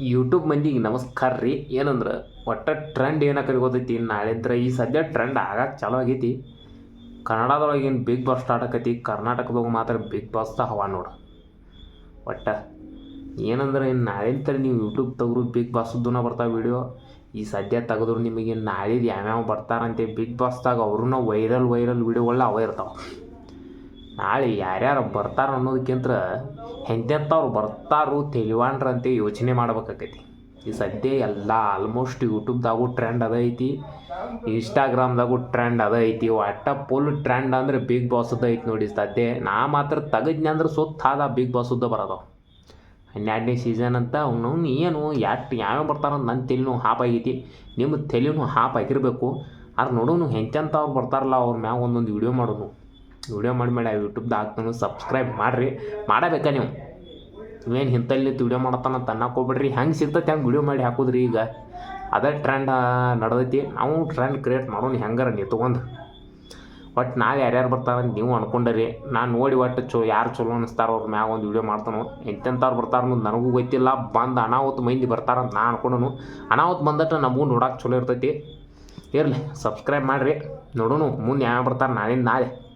YouTube ಮಂದಿಗೆ ನಮಸ್ಕಾರ ರೀ. ಏನಂದ್ರೆ, ಒಟ್ಟು ಟ್ರೆಂಡ್ ಏನಕ್ಕೆ ಗೊತ್ತೈತಿ ಅಂದ್ರೆ ಈ ಸದ್ಯ ಟ್ರೆಂಡ್ ಆಗಕ್ಕೆ ಚಾಲೂ ಆಗೈತಿ. ಕನ್ನಡದೊಳಗೇನು ಬಿಗ್ ಬಾಸ್ ಸ್ಟಾರ್ಟ್ ಆಕೈತಿ? ಕರ್ನಾಟಕದಾಗ ಮಾತ್ರ ಬಿಗ್ ಬಾಸ್ ಹವಾ ನೋಡು. ಒಟ್ಟು ಏನಂದ್ರೆ ಇನ್ನು ನಾಳೆಂತರ ನೀವು ಯೂಟ್ಯೂಬ್ ತೆಗೆದ್ರು ಬಿಗ್ ಬಾಸ್ದೂನ ಬರ್ತಾವೆ ವಿಡಿಯೋ ಈ ಸದ್ಯ ತೆಗೆದ್ರು ನಿಮಗೆ ನಾಳೆದು ಯಾವ್ಯಾವ ಬರ್ತಾರಂತೆ? ಬಿಗ್ ಬಾಸ್ದಾಗ ಅವ್ರನ್ನ ವೈರಲ್ ವೈರಲ್ ವಿಡಿಯೋಗಳನ್ನ ಅವೇ ಇರ್ತಾವೆ. ನಾಳೆ ಯಾರ್ಯಾರು ಬರ್ತಾರ ಅನ್ನೋದಕ್ಕಿಂತ ಎಂತೆಂಥವ್ರು ಬರ್ತಾರು ತಿಳಿವಾಣ್ರಂತೆ ಯೋಚನೆ ಮಾಡ್ಬೇಕಾಕೈತಿ ಈ ಸದ್ಯ ಎಲ್ಲ ಆಲ್ಮೋಸ್ಟ್ ಯೂಟ್ಯೂಬ್ದಾಗು ಟ್ರೆಂಡ್ ಅದ ಐತಿ ಇನ್ಸ್ಟಾಗ್ರಾಮ್ದಾಗೂ ಟ್ರೆಂಡ್ ಅದ ಐತಿ ಒಟ್ಟ ಫುಲ್ ಟ್ರೆಂಡ್ ಅಂದ್ರೆ ಬಿಗ್ ಬಾಸದ್ದು ಐತಿ ನೋಡಿ ಸದ್ಯ. ನಾ ಮಾತ್ರ ತೆಗದ್ನಿ ಅಂದ್ರೆ ಸುತ್ತ ಆದ ಬಿಗ್ ಬಾಸದ್ದು ಬರೋದು ಹನ್ನೆರಡನೇ ಸೀಸನ್ ಅಂತ ಅವನು ಏನು ಯಾಟ್ ಯಾವ್ಯಾವ ಬರ್ತಾರಂತ ನನ್ನ ತಲೆನೂ ಹಾಪ್ ಆಗೈತಿ ನಿಮ್ಮ ತಲೆನೂ ಹಾಪ್ ಆಗಿರಬೇಕು. ಆದ್ರೆ ನೋಡೋನು ಹೆಂಚಂತವ್ರು ಬರ್ತಾರಲ್ಲ ಅವ್ರ ಮ್ಯಾಗ ಒಂದೊಂದು ವಿಡಿಯೋ ಮಾಡೋನು. ವಿಡಿಯೋ ಮಾಡಿ ಮಾಡಿ ಆಗ್ತಾನು ಸಬ್ಸ್ಕ್ರೈಬ್ ಮಾಡಿರಿ. ಮಾಡಬೇಕಾ ನೀವು? ನೀವೇನು ಇಂಥಲ್ಲಿ ವಿಡಿಯೋ ಮಾಡತ್ತಾನ ಅನ್ನಕ್ಕೆ ಹೋಗ್ಬಿಡ್ರಿ. ಹೆಂಗೆ ಸಿಗ್ತೈತೆ ಹಂಗೆ ವಿಡಿಯೋ ಮಾಡಿ ಹಾಕೋದ್ರಿ ಈಗ. ಅದೇ ಟ್ರೆಂಡ್ ನಡೆದೈತಿ. ನಾವು ಟ್ರೆಂಡ್ ಕ್ರಿಯೇಟ್ ಮಾಡೋಣ ಹೆಂಗಾರ ನೀವು ತೊಗೊಂಡು. ಒಟ್ಟು ನಾವು ಯಾರ್ಯಾರು ಬರ್ತಾರಂತ ನೀವು ಅನ್ಕೊಂಡ್ರಿ. ನಾನು ನೋಡಿ ಒಟ್ಟು ಚೊ, ಯಾರು ಚಲೋ ಅನಿಸ್ತಾರೋ ಅವ್ರ ಮ್ಯಾಗ ಒಂದು ವಿಡಿಯೋ ಮಾಡ್ತಾನೋ. ಎಂತೆಂಥವ್ರು ಬರ್ತಾರ ನನಗೂ ಗೊತ್ತಿಲ್ಲ. ಬಂದು ಅನಾಹುತ ಮಂದಿ ಬರ್ತಾರಂತ ನಾನು ಅನ್ಕೊಂಡನು. ಅನಾಹುತ ಬಂದಟ್ಟು ನಮಗೂ ನೋಡಕ್ಕೆ ಚಲೋ ಇರ್ತೈತಿ. ಇರಲಿ ಸಬ್ಸ್ಕ್ರೈಬ್ ಮಾಡಿರಿ. ನೋಡೋಣ ಮುಂದೆ ಯಾವ ಬರ್ತಾರೆ ನಾಳಿಂದ ನಾಳೆ.